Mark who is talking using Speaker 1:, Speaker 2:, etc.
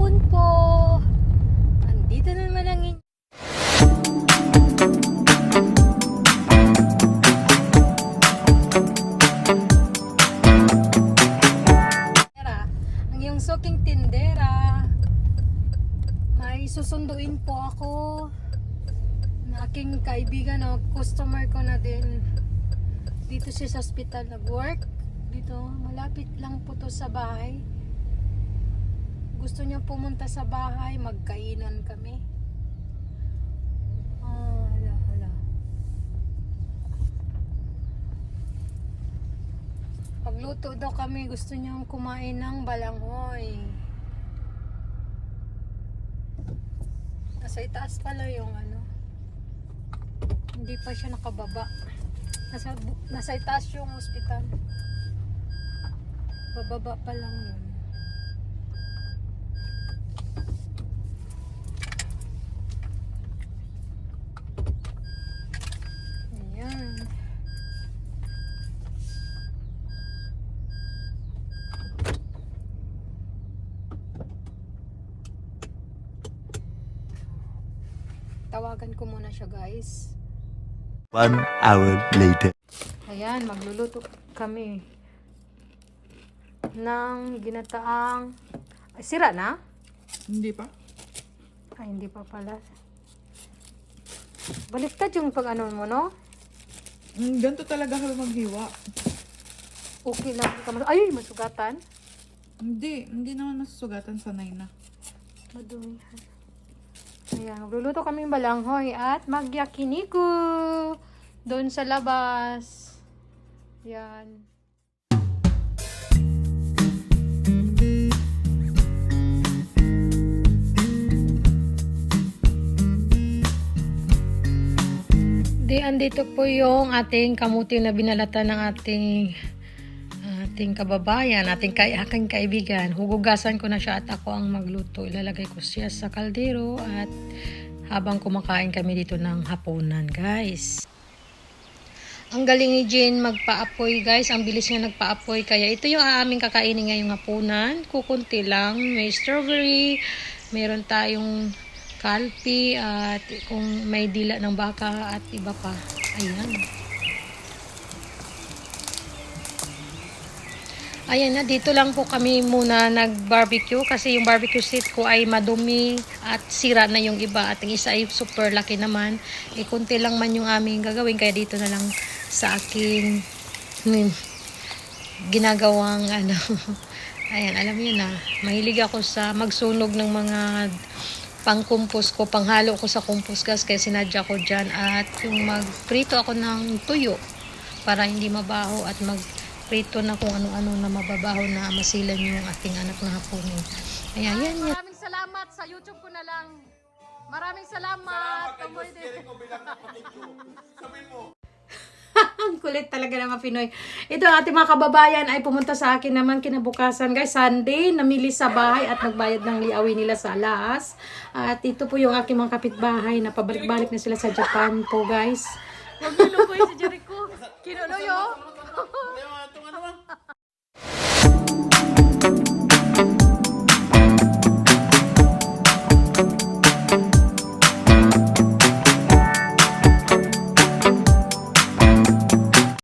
Speaker 1: hapon po. Andito na naman ang in- Tindera. Ang iyong suking tindera. May susunduin po ako na aking kaibigan o customer ko na din. Dito siya sa hospital nag-work. Dito, malapit lang po to sa bahay. Gusto niya pumunta sa bahay, magkainan kami. Ah, hala, hala. Pagluto daw kami, gusto niyang kumain ng balanghoy. Nasa itaas pala yung ano. Hindi pa siya nakababa. Nasa, nasa itaas yung hospital. Bababa pa lang yun. Ayan. Tawagan ko muna siya guys.
Speaker 2: One hour later.
Speaker 1: Ayan, magluluto kami ng ginataang ay, sira na?
Speaker 3: Hindi pa.
Speaker 1: Ay, hindi pa pala. Baliktad yung pag ano mo, no?
Speaker 3: Mm, ganito talaga kami maghiwa.
Speaker 1: Okay lang. Ka mas- Ay, masugatan.
Speaker 3: Hindi, hindi naman nasusugatan sanay na.
Speaker 1: Madumihan. Ayan, magluluto kami ng balanghoy at magyakiniku doon sa labas. Yan. Di, andito po yung ating kamuti na binalata ng ating ating kababayan, ating kay aking kaibigan. Hugugasan ko na siya at ako ang magluto. Ilalagay ko siya sa kaldero at habang kumakain kami dito ng hapunan, guys. Ang galing ni Jane magpaapoy, guys. Ang bilis niya nagpaapoy. Kaya ito yung aming kakainin ngayong hapunan. Kukunti lang. May strawberry. Meron tayong kalpi at kung may dila ng baka at iba pa. Ayan. Ayan na, dito lang po kami muna nag-barbecue kasi yung barbecue seat ko ay madumi at sira na yung iba at yung isa ay super laki naman. Eh, kunti lang man yung aming gagawin kaya dito na lang sa aking hmm, ginagawang ano. Ayan, alam niyo na, mahilig ako sa magsunog ng mga pang-compose ko, panghalo ko sa compost gas kaya sinadya ko dyan at yung magprito ako ng tuyo para hindi mabaho at magprito na kung ano-ano na mababaho na masilan yung aking anak na hapunin. Ayan, yan, yan. Maraming salamat sa YouTube ko na lang. Maraming salamat. Ang kulit talaga ng mga Pinoy. Ito ang ating mga kababayan ay pumunta sa akin naman kinabukasan guys. Sunday, namili sa bahay at nagbayad ng liawi nila sa alas. At ito po yung aking mga kapitbahay na pabalik-balik na sila sa Japan po guys. Huwag niyo si Jericho. Kinuloyo.